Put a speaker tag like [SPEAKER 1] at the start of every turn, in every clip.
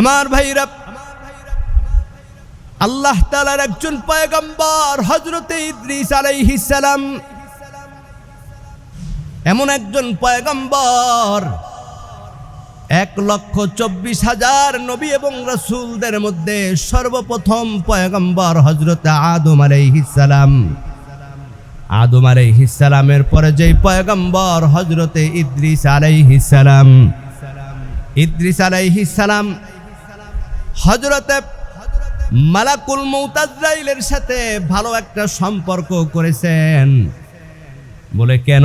[SPEAKER 1] আমার ভাইরা, আল্লাহ তালার একজন পয়গম্বর হজরতে ইদ্রিস সালাম, এমন একজন পয়গম্বর, এক লক্ষ চব্বিশ হাজার নবী এবং রসুলদের মধ্যে সর্বপ্রথম পয়গম্বর হজরত আদম আলাইহিস সালাম। আদম আলাইহিস সালামের পরে যেই পয়গম্বর হজরতে ইদ্রিস আলাইহিস সালাম, ইদ্রিস আলাইহিস সালাম হজরতে মালাকুল মৌতাজরাইলের সাথে ভালো একটা সম্পর্ক করেছেন। বলে, কেন?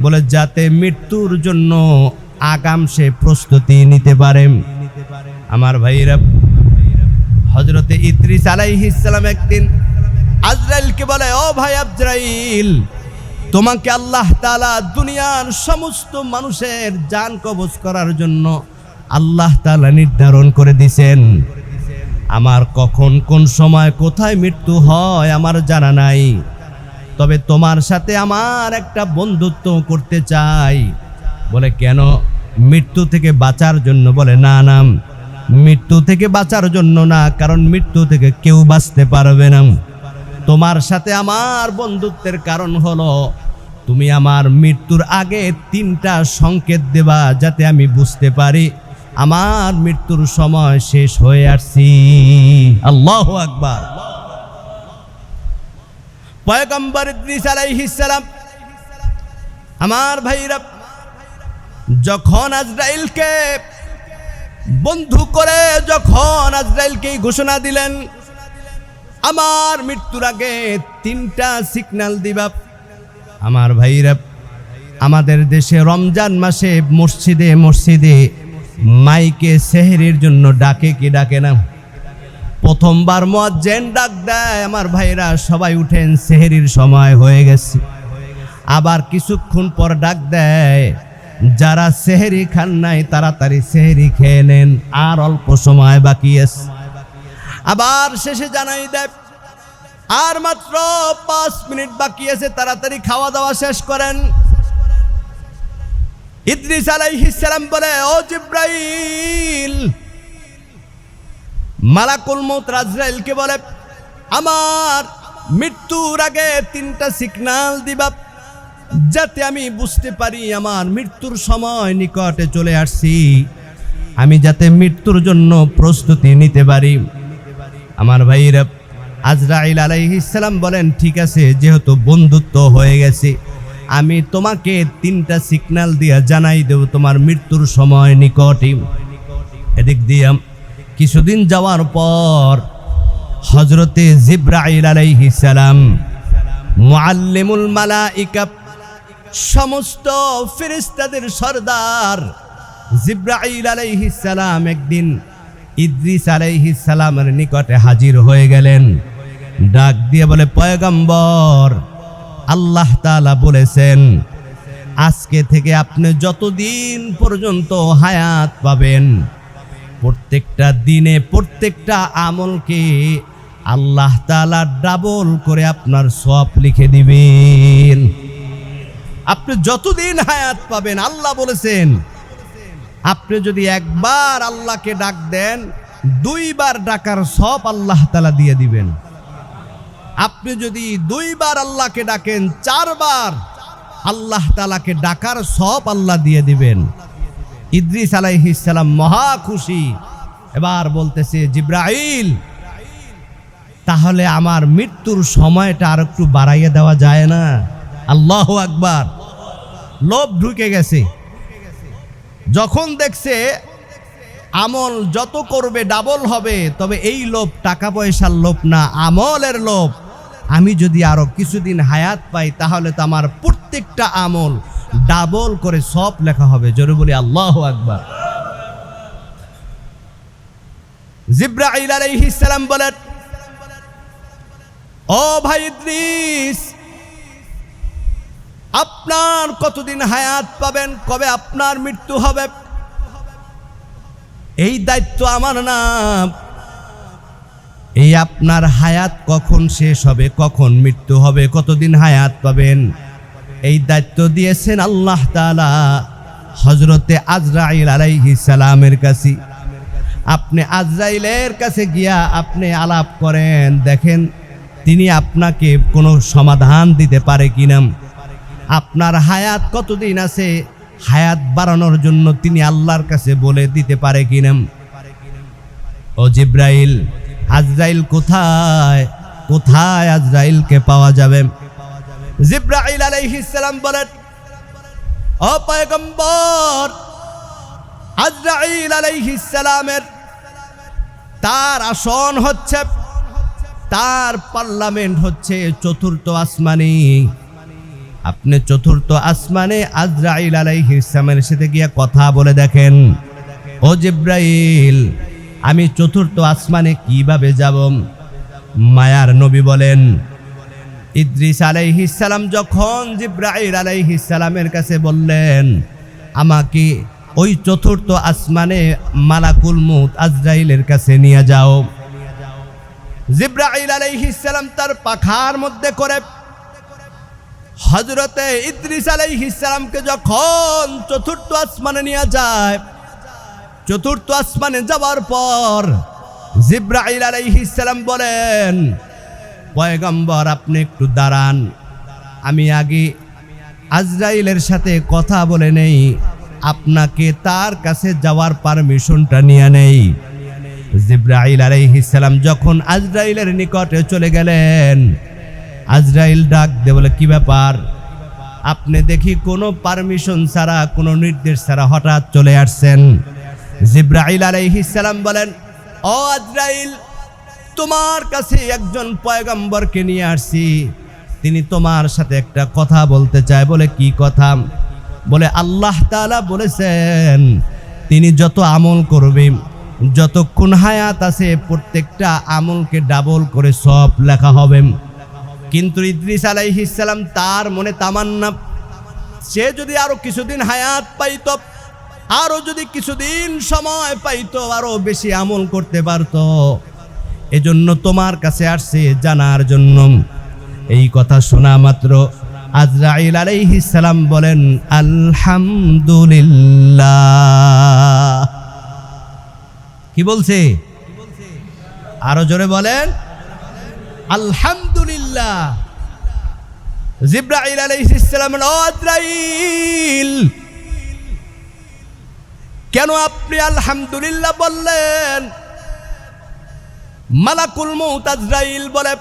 [SPEAKER 1] বলে, যাতে মৃত্যুর জন্য আগাম সে প্রস্তুতি নিতে পারে। আমার ভাইরা হজরতে ইদ্রিস আলাইহিস সালাম একদিন আজরাইলকে বলে, ও ভাই আজরাইল, তোমাকে আল্লাহ তালা দুনিয়ার সমস্ত মানুষের জান কবজ করার জন্য আল্লাহ তালা নির্ধারণ করে দিছেন। আমার কখন কোন সময় কোথায় মৃত্যু হয় আমার জানা নাই। তবে তোমার সাথে আমার একটা বন্ধুত্ব করতে চাই। বলে, কেন? মৃত্যু থেকে বাঁচার জন্য। বলে, না নাম মৃত্যু থেকে বাঁচার জন্য না, কারণ মৃত্যু থেকে কেউ বাঁচতে পারবে না। তোমার সাথে আমার বন্ধুত্বের কারণ হলো, তুমি আমার মৃত্যুর আগে তিনটা সংকেত দেবা যাতে আমি বুঝতে পারি। আমার মৃত্যুর সময় শেষ হয়ে আসছি। আল্লাহ আকবার। পয়গম্বর আলাইহিস আমার ভাইরা, যখন আজরাইলকে বন্ধু করে যখন আজরাইলকে ঘোষণা দিলেন, আমার মৃত্যুর আগে তিনটা সিগন্যাল দিবা। আমার ভাইরা, আমাদের দেশে রমজান মাসে মসজিদে মসজিদে মাইকে সেহেরির জন্য ডাকে কি ডাকে না? প্রথমবার মজ্জেন ডাক দেয়, আমার ভাইরা, সবাই উঠেন, সেহেরির সময় হয়ে গেছে। আবার কিছুক্ষণ পর ডাক দেয়, যারা সেহেরি খান নাই, তাড়াতাড়ি সেহেরি খেয়ে নেন, আর অল্প সময় বাকি আছে। আবার শেষে জানাই দেয়, আর মাত্র পাঁচ মিনিট বাকি আছে, তাড়াতাড়ি খাওয়া দাওয়া শেষ করেন। ইদ্রিস আলাইহিস সালাম বলে, ও জিব্রাইল, মালাকুল মৌত রাজরাইলকে বলে, আমার মৃত্যুর আগে তিনটা সিগনাল দিবা, যাতে আমি বুঝতে পারি আমার মৃত্যুর সময় নিকটে চলে আসছি। আমি যাতে মৃত্যুর জন্য প্রস্তুতি নিতে পারি। আমার ভাইরা আজরাইল আলাইহিসালাম বলেন, ঠিক আছে, যেহেতু বন্ধুত্ব হয়ে গেছে আমি তোমাকে তিনটা সিগন্যাল দিয়া জানাই দেব তোমার মৃত্যুর সময় নিকটে। এদিক দিয়ে, কিছুদিন যাওয়ার পর হজরতে জিব্রাইল আলাইহিসালাম মুআল্লিমুল মালাইকা, সমস্ত ফেরেশতাদের সর্দার জিব্রাইল আলাইহিস সালাম একদিন ইদ্রিস আলাইহিস সালামের নিকটে হাজির হয়ে গেলেন। ডাক দিয়ে বলে, পয়গম্বর আল্লাহ তাআলা বলেছেন, আজকে থেকে আপনি যতদিন পর্যন্ত হায়াত পাবেন, প্রত্যেকটা দিনে প্রত্যেকটা আমলকে আল্লাহ তাআলা ডাবল করে আপনার সব লিখে দিবেন। আপনি যতদিন হায়াত পাবেন, আল্লাহ বলেছেন, আপনি যদি একবার আল্লাহকে ডাক দেন, দুইবার ডাকার সব আল্লাহ তালা দিয়ে দিবেন। আপনি যদি দুইবার আল্লাহকে ডাকেন, চারবার আল্লাহ তালাকে ডাকার সব আল্লাহ দিয়ে দিবেন। ইদ্রিস আলাইহিসালাম মহা খুশি। এবার বলতেছে, জিব্রাইল, তাহলে আমার মৃত্যুর সময়টা আর একটু বাড়াইয়ে দেওয়া যায় না। আল্লাহ আকবার। লোভ ঢুকে গেছে। যখন দেখছে আমল যত করবে, ডাবল হবে, তবে এই লোভ টাকা পয়সার লোভ না, আমলের লোভ। আমি যদি আরও কিছুদিন হায়াত পাই, তাহলে তো আমার প্রত্যেকটা আমল ডাবল করে সব লেখা হবে। জোরে বলি, আল্লাহ আকবার। সালাম বলেন, ও ভাই আপনার কতদিন হায়াত পাবেন? কবে আপনার মৃত্যু হবে? এই দায়িত্ব আমার না। এই আপনার হায়াত কখন শেষ হবে? কখন মৃত্যু হবে? কতদিন হায়াত পাবেন? এই দায়িত্ব দিয়েছেন আল্লাহ তাআলা হজরতে আজরাইল আলাইহিস সালামের কাছে। আপনি আজরাইলের কাছে গিয়া আপনি আলাপ করেন, দেখেন তিনি আপনাকে কোনো সমাধান দিতে পারে কিনা। আপনার হায়াত কতদিন আছে? হায়াত বাড়ানোর জন্য তিনি আল্লাহর কাছে বলে দিতে পারে কিনা। ও জিব্রাইল আজরাইল কোথায়? কোথায় আজরাইলকে পাওয়া যাবে? জিব্রাইল আলাইহিস সালাম বলেন, ও পয়গম্বর, আজরাইল আলাইহিস সালামের তার আসন হচ্ছে, তার পার্লামেন্ট হচ্ছে চতুর্থ আসমানি। আপনি চতুর্থ আসমানে আজরাইল আলাইহিস সালামের সাথে গিয়া কথা বলে দেখেন। ও জিব্রাইল আমি চতুর্থ আসমানে কীভাবে যাব? মায়ার নবী বলেন, ইদ্রিস আলাইহিসালাম যখন জিব্রাইল আলাইহিসালামের কাছে বললেন, আমাকে ওই চতুর্থ আসমানে মালাকুল মুত আজরাইলের কাছে নিয়ে যাও। জিব্রাইল আলাইহিসালাম তার পাখার মধ্যে করে হজরতে ইদ্রিস আলাইহিসালামকে যখন চতুর্থ আসমানে নিয়ে যায় চতুর্থ আসমানে যাওয়ার পর জিব্রাইল আলাইহিসালাম বলেন, পয়গম্বর, আপনি একটু দাঁড়ান। আমি আগে আজরাইলের সাথে কথা বলে নেই। আপনাকে তার কাছে যাওয়ার পারমিশনটা নিয়ে নেই। জিব্রাইল আলাইহিসালাম যখন আজরাইলের নিকটে চলে গেলেন, আজরাইল ডাক দে বলে, কি ব্যাপার? আপনি দেখি কোনো পারমিশন ছাড়া, কোনো নির্দেশ ছাড়া হঠাৎ চলে আসছেন? জিব্রাইল আলাইহিসালাম বলেন, ও আজরাইল, তোমার কাছে একজন পয়গম্বরকে নিয়ে আসছি। তিনি তোমার সাথে একটা কথা বলতে চায়। বলে, কি কথা? বলে, আল্লাহ তাআলা বলেছেন, তিনি যত আমল করবে, যতক্ষণ হায়াত আছে, প্রত্যেকটা আমলকে ডাবল করে সব লেখা হবে। কিন্তু ইদ্রিস আলাইহিসালাম তার মনে তামান্না, সে যদি আরও কিছুদিন হায়াত পাইত আরও যদি কিছুদিন সময় পাইতো, আরও বেশি আমল করতে পারতো। এজন্য তোমার কাছে আসছে জানার জন্য। এই কথা শোনা মাত্র আজরাইল আলাইহিস সালাম বলেন, আলহামদুলিল্লাহ। কি বলছে? আরও জোরে বলেন, আলহামদুলিল্লাহ। জিব্রাইল আলাইহিস সালাম আজরাইল কেন আপনি আলহামদুলিল্লাহ বললেন? মালাকুল মৌত আজরাইল বলে,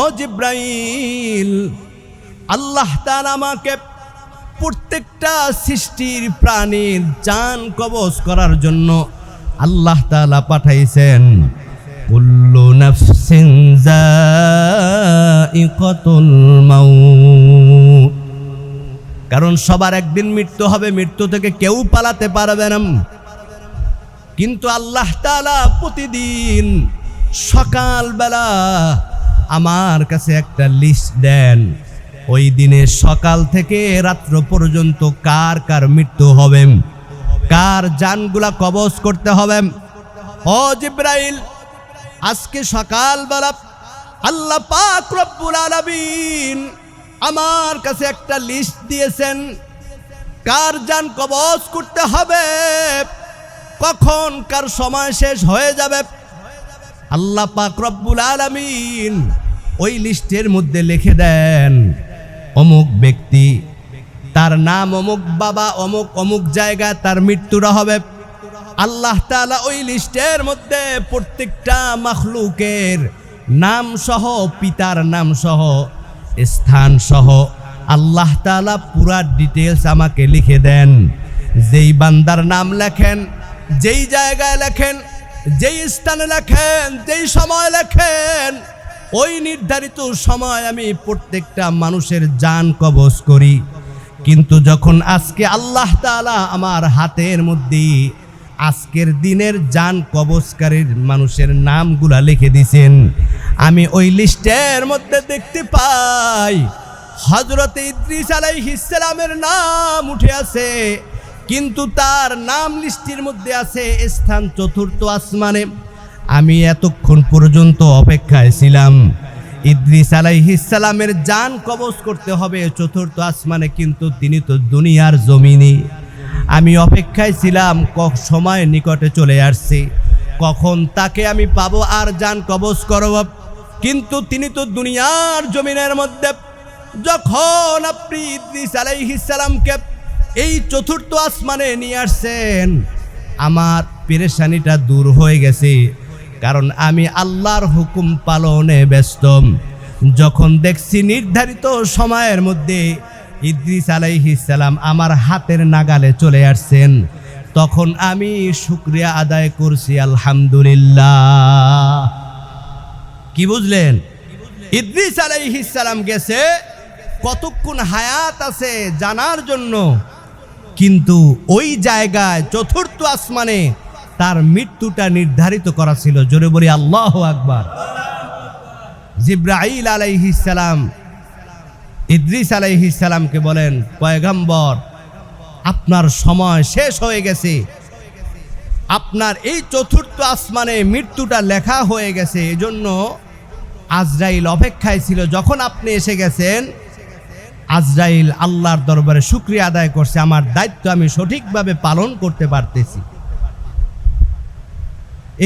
[SPEAKER 1] ও জিব্রাইল, আল্লাহ তাআলা আমাকে প্রত্যেকটা সৃষ্টির প্রাণীর জান কবজ করার জন্য আল্লাহ তাআলা পাঠাইছেন। কুল্লু নাফসিন যায়িকাতুল মাউত। কারণ সবার একদিন মৃত্যু হবে, মৃত্যু থেকে কেউ পালাতে পারবে না। কিন্তু আল্লাহ তাআলা প্রতিদিন সকালবেলা আমার কাছে একটা লিস্ট দেন, ওই দিনে সকাল থেকে রাত্র পর্যন্ত কার কার মৃত্যু হবে, কার যানগুলা কবজ করতে হবে। ও জিব্রাইল, আজকে সকালবেলা আল্লাহ পাক রব্বুল আলামিন আমার কাছে একটা লিস্ট দিয়েছেন। কার জান কবজ করতে হবে? কখন কার সময় শেষ হয়ে যাবে? আল্লাহ পাক রব্বুল আলামিন ওই লিস্টের মধ্যে লিখে দেন, অমুক ব্যক্তি তার নাম অমুক বাবা, অমুক অমুক জায়গায় তার মৃত্যুটা হবে। আল্লাহ তাআলা ওই লিস্টের মধ্যে প্রত্যেকটা মখলুকের নাম সহ পিতার নাম সহ স্থান সহ আল্লাহ তাআলা পুরা ডিটেলস আমাকে লিখে দেন। যেই বান্দার নাম লেখেন, যেই জায়গায় লেখেন, যেই স্থানে লেখেন, যেই সময় লেখেন, ওই নির্ধারিত সময় আমি প্রত্যেকটা মানুষের জান কবজ করি। কিন্তু যখন আজকে আল্লাহ তাআলা আমার হাতের মধ্যে আজকের দিনের জান কবজকারীর মানুষের নামগুলা লিখে দিছেন। আমি ওই লিস্টের মধ্যে দেখতে পাই হজরত ইদ্রিস আলাইহিস সালামের নাম উঠে আছে, কিন্তু তার নাম লিস্টির মধ্যে আছে স্থান চতুর্থ আসমানে। আমি এতক্ষণ পর্যন্ত অপেক্ষায় ছিলাম। ইদ্রিস আলাইহিসালামের জান কবজ করতে হবে চতুর্থ আসমানে, কিন্তু তিনি তো দুনিয়ার জমিনে আমি অপেক্ষায় ছিলাম সময় নিকটে চলে আসছে। কখন তাকে আমি পাবো আর যান কবজ করব। কিন্তু তিনি তো দুনিয়ার জমিনের মধ্যে। যখন আপনি ইদ্রিস আলাইহিসালামকে এই চতুর্থ আসমানে নিয়ে আসছেন, আমার পেরেশানিটা দূর হয়ে গেছে। কারণ আমি আল্লাহর হুকুম পালনে ব্যস্ত। যখন দেখছি নির্ধারিত সময়ের মধ্যে ইদ্রিস আলাইহিসালাম আমার হাতের নাগালে চলে আসছেন। তখন আমি শুক্রিয়া আদায় করছি, আলহামদুলিল্লাহ। কি বুঝলেন? ইদ্রিস আলাইহিসালাম গেছে, কতক্ষণ হায়াত আছে জানার জন্য। কিন্তু ওই জায়গায় চতুর্থ আসমানে তার মৃত্যুটা নির্ধারিত করা ছিল। জোরে বলি, আল্লাহ আকবার। জিব্রাইল আলাইহিসালাম ইদ্রিস আলাইহিসালামকে বলেন, পয়গম্বর, আপনার সময় শেষ হয়ে গেছে। আপনার এই চতুর্থ আসমানে মৃত্যুটা লেখা হয়ে গেছে। এজন্য আজরাইল অপেক্ষায় ছিল। যখন আপনি এসে গেছেন, আজরাইল আল্লাহর দরবারে শুক্রিয়া আদায় করছে। আমার দায়িত্ব আমি সঠিকভাবে পালন করতে পারতেছি।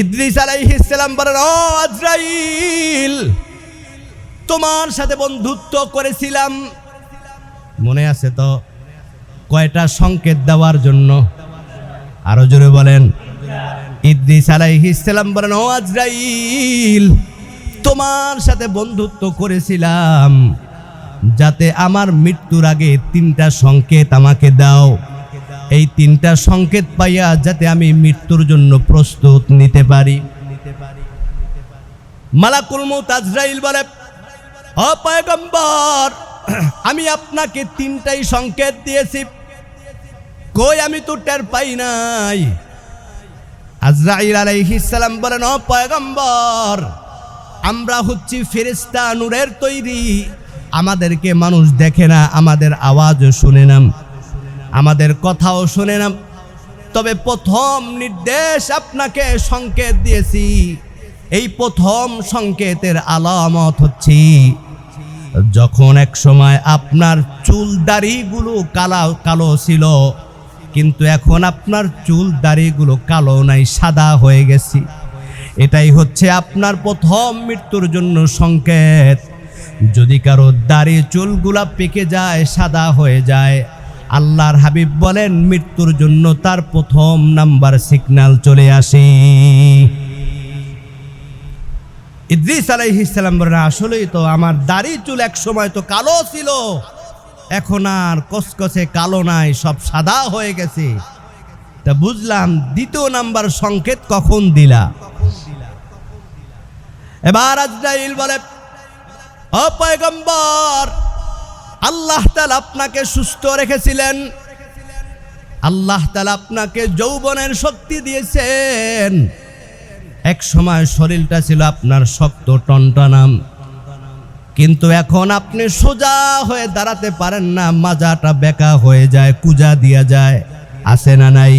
[SPEAKER 1] ইদ্রিস আলাইহিসসালাম বলেন, ও আজরাইল তোমার সাথে বন্ধুত্ব করেছিলাম। মনে আছে তো? কয়টা সংকেত দেওয়ার জন্য? আরও জোরে বলেন। ইদ্রিস আলাইহিসসালাম বলেন, ও আজরাইল, তোমার সাথে বন্ধুত্ব করেছিলাম। যাতে আমার মৃত্যুর আগে তিনটা সংকেত আমাকে দাও। এই তিনটা সংকেত পাইয়া যাতে আমি মৃত্যুর জন্য প্রস্তুত নিতে পারি। মালাকুল মৌত আজরাইল বলে ও পয়গম্বর, আমি আপনাকে তিনটাই সংকেত দিয়েছি। কই আমি তো টের পাই নাই। আজরাইল আলাইহিস সালাম বলেন ও পয়গম্বর, আমরা হচ্ছি ফেরেস্তা নূরের তৈরি। আমাদেরকে মানুষ দেখে না, আমাদের আওয়াজও শুনে না, আমাদের কথাও শুনে না। তবে প্রথম নির্দেশ আপনাকে সংকেত দিয়েছি। এই প্রথম সংকেতের আলামত হচ্ছে যখন এক সময় আপনার চুল দাড়িগুলো কালা, কালো ছিল, কিন্তু এখন আপনার চুল দাড়িগুলো কালো নাই, সাদা হয়ে গেছি। এটাই হচ্ছে আপনার প্রথম মৃত্যুর জন্য সংকেত। যদি কারও দাড়ি চুলগুলা পেকে যায়, সাদা হয়ে যায়, আল্লাহর হাবিব বলেন, মৃত্যুর জন্য তার প্রথম নাম্বার সিগন্যাল চলে আসে। ইদ্রিস আলাইহিসসালাম বলেন, আসলেই তো আমার দাড়ি চুল এক সময় তো কালো ছিল। এখন আর কসকসে কালো নাই, সব সাদা হয়ে গেছে। তা বুঝলাম দ্বিতীয় নাম্বার সংকেত কখন দিলা? এবার আজরাইল বলে, ও পয়গম্বর, আল্লাহ তাআলা আপনাকে সুস্থ রেখেছিলেন। আল্লাহ তাআলা আপনাকে যৌবনের শক্তি দিয়েছেন। এক সময় শরীরটা ছিল আপনার শক্ত, টনটনাম। কিন্তু এখন আপনি সোজা হয়ে দাঁড়াতে পারেন না, মাজাটা বেকা হয়ে যায়, কুজা দিয়া যায়। আসে না নাই?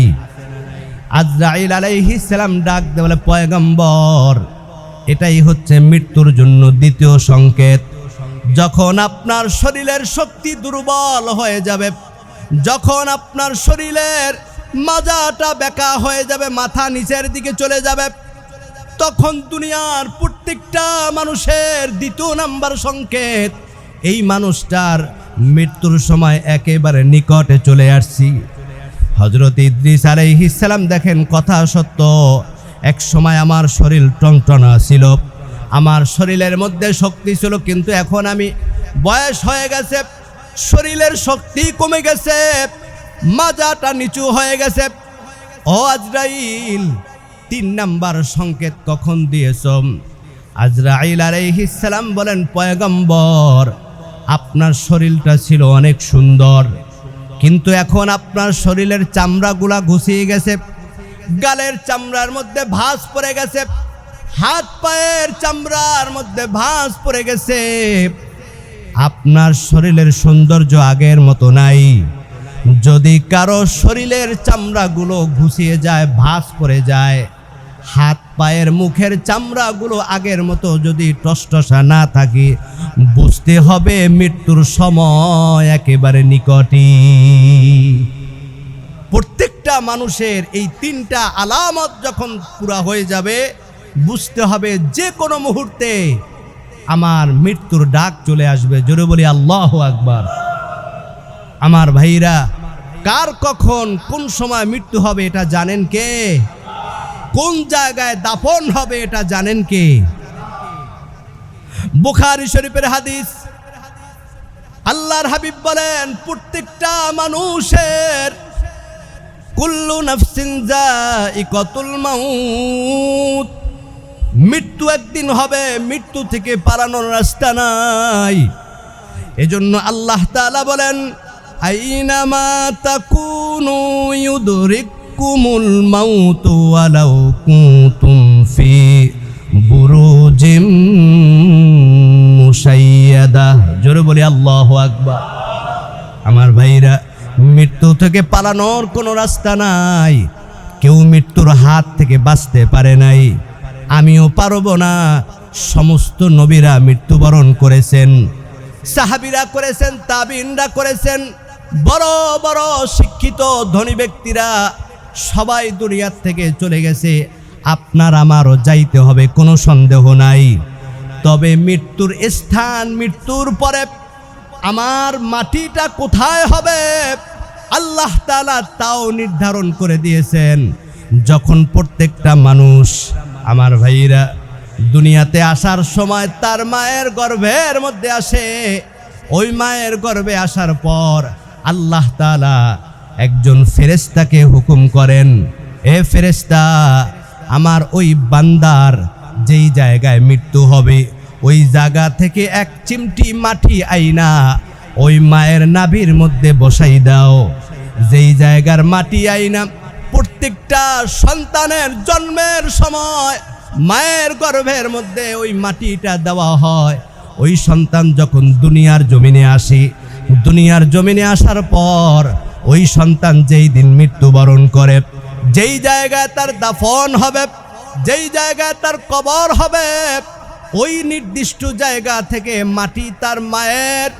[SPEAKER 1] আজরাইল আলাইহিস সালাম ডাক দে বলে, পয়গম্বর, এটাই হচ্ছে মৃত্যুর জন্য দ্বিতীয় সংকেত। যখন আপনার শরীরের শক্তি দুর্বল হয়ে যাবে, যখন আপনার শরীরের মাজাটা বেকা হয়ে যাবে, মাথা নিচের দিকে চলে যাবে তখন দুনিয়ার প্রত্যেকটা মানুষের দ্বিতীয় নাম্বার সংকেত, এই মানুষটার মৃত্যুর সময় একেবারে নিকটে চলে আসছি। হজরত ইদ্রিস আলাইহিসসালাম দেখেন, কথা সত্য, এক সময় আমার শরীর টনটনা ছিল। আমার শরীরের মধ্যে শক্তি ছিল, কিন্তু এখন আমি বয়স হয়ে গেছে, শরীরের শক্তি কমে গেছে, মাজাটা নিচু হয়ে গেছে। ও আজরাইল তিন নাম্বার সংকেত কখন দিয়েছ? আজরাইল আলাইহিসসালাম বলেন, পয়গম্বর, আপনার শরীরটা ছিল অনেক সুন্দর। কিন্তু এখন আপনার শরীরের চামড়াগুলা ঘুষিয়ে গেছে, গালের চামড়ার মধ্যে ভাঁজ পড়ে গেছে, হাত পায়ের চামড়ার মধ্যে ভাঁজ পড়ে গেছে। আপনার শরীরের সৌন্দর্য আগের মতো নাই। যদি কারও শরীরের চামড়াগুলো ঘুষিয়ে যায়, ভাঁজ পড়ে যায় হাত পায়ের মুখের চামড়াগুলো আগের মতো যদি টসটসা না থাকে, বুঝতে হবে মৃত্যুর সময় একেবারে নিকটই। প্রত্যেকটা মানুষের এই তিনটা আলামত যখন পুরা হয়ে যাবে, বুঝতে হবে যে কোনো মুহূর্তে আমার মৃত্যুর ডাক চলে আসবে। জোরে বলি, আল্লাহ আকবার। আমার ভাইরা, কার কখন কোন সময় মৃত্যু হবে এটা জানেন কে? কোন জায়গায় দাফন হবে এটা জানেন কে? বুখারি শরীফের হাদিস। আল্লাহর হাবিব বলেন, প্রত্যেকটা মানুষের কুল্লু নাফসিন মাউত। মৃত্যু একদিন হবে, মৃত্যু থেকে পালানোর রাস্তা নাই। এজন্য আল্লাহ তাআলা বলেন, আইনামা তাকুনু ইউদরিকুমুল মাউতু ওয়ালাউ কুনতুম ফি বুরুজিম মুশাইয়াদা জোরে বলি আল্লাহু আকবার। আমার ভাইরা, মৃত্যু থেকে পালানোর কোনো রাস্তা নাই। কেউ মৃত্যুর হাত থেকে বাঁচতে পারে নাই। আমিও পারব না। সমস্ত নবীরা মৃত্যুবরণ করেছেন। সাহাবিরা করেছেন, তাবিনরা করেছেন। বড় বড় শিক্ষিত ধনী ব্যক্তিরা সবাই দুনিয়ার থেকে চলে গেছে। আপনার আমারও যাইতে হবে, কোনো সন্দেহ নাই। তবে মৃত্যুর স্থান, মৃত্যুর পরে আমার মাটিটা কোথায় হবে? আল্লাহ তাআলা তাও নির্ধারণ করে দিয়েছেন। যখন প্রত্যেকটা মানুষ, আমার ভাইরা দুনিয়াতে আসার সময় তার মায়ের গর্ভের মধ্যে আসে, ওই মায়ের গর্ভে আসার পর আল্লাহ তাআলা একজন ফেরেস্তাকে হুকুম করেন, এ ফেরেস্তা আমার ওই বান্দার যেই জায়গায় মৃত্যু হবে, ওই জায়গা থেকে এক চিমটি মাটি আইনা, ওই মায়ের নাভির মধ্যে বসাই দাও। যেই জায়গার মাটি আইনা প্রত্যেকটা সন্তানের জন্মের সময় মায়ের গর্ভের মধ্যে ওই মাটিটা দেওয়া হয়। ওই সন্তান যখন দুনিয়ার জমিনে আসে, দুনিয়ার জমিনে আসার পর ওই সন্তান যেই দিন মৃত্যুবরণ করে, যেই জায়গায় তার দাফন হবে, যেই জায়গায় তার কবর হবে, ওই নির্দিষ্ট জায়গা থেকে মাটি তার মায়ের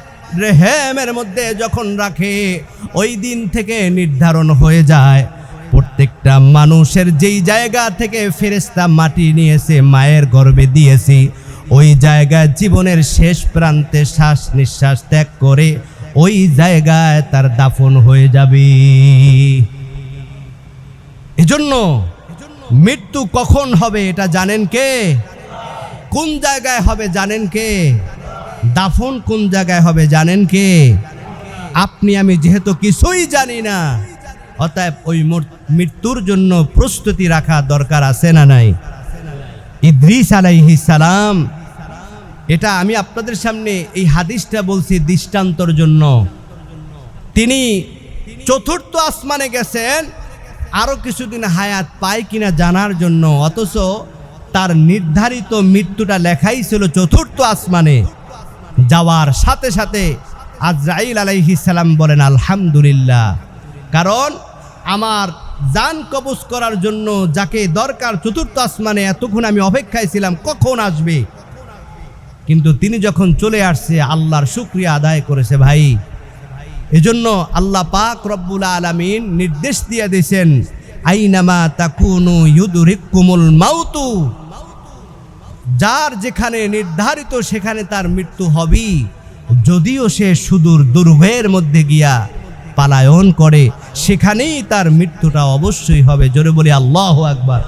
[SPEAKER 1] রেহেমের মধ্যে যখন রাখে, ওই দিন থেকে নির্ধারণ হয়ে যায়। প্রত্যেকটা মানুষের যেই জায়গা থেকে ফেরেস্তা মাটি নিয়েছে, মায়ের গর্ভে দিয়েছি, ওই জায়গায় জীবনের শেষ প্রান্তে শ্বাস নিঃশ্বাস ত্যাগ করে ওই জায়গায় তার দাফন হয়ে যাবে। এজন্য মৃত্যু কখন হবে এটা জানেন কে? কোন জায়গায় হবে জানেন কে? দাফন কোন জায়গায় হবে জানেন কে? আপনি আমি যেহেতু কিছুই জানি না, অতএব ওই মৃত্যুর জন্য প্রস্তুতি রাখা দরকার আছে না নাই? ইদ্রিস আলাইহিস সালাম এটা আমি আপনাদের সামনে এই হাদিসটা বলছি দৃষ্টান্তর জন্য। তিনি চতুর্থ আসমানে গেছেন আরও কিছুদিন হায়াত পায় কিনা জানার জন্য, অথচ তার নির্ধারিত মৃত্যুটা লেখাই ছিল চতুর্থ আসমানে। যাওয়ার সাথে সাথে আজরাইল আলাইহিসাল্লাম বলেন, আলহামদুলিল্লাহ। কারণ আমার জান কবজ করার জন্য যাকে দরকার চতুর্থ আসমানে, এতক্ষণ আমি অপেক্ষায় ছিলাম, কখন আসবে? কিন্তু তিনি যখন চলে আসছে, আল্লাহর শুক্রিয়া আদায় করেছে ভাই। এজন্য আল্লাহ পাক রব্বুল আলামিন নির্দেশ দিয়ে দিয়েছেন, আইনামা তাকুনু মাউতু। যার যেখানে নির্ধারিত, সেখানে তার মৃত্যু হবেই। যদিও সে সুদূর দুর্ভয়ের মধ্যে গিয়া পালায়ন করে, সেখানেই তার মৃত্যুটা অবশ্যই হবে। জোরে বলি, আল্লাহ আকবার।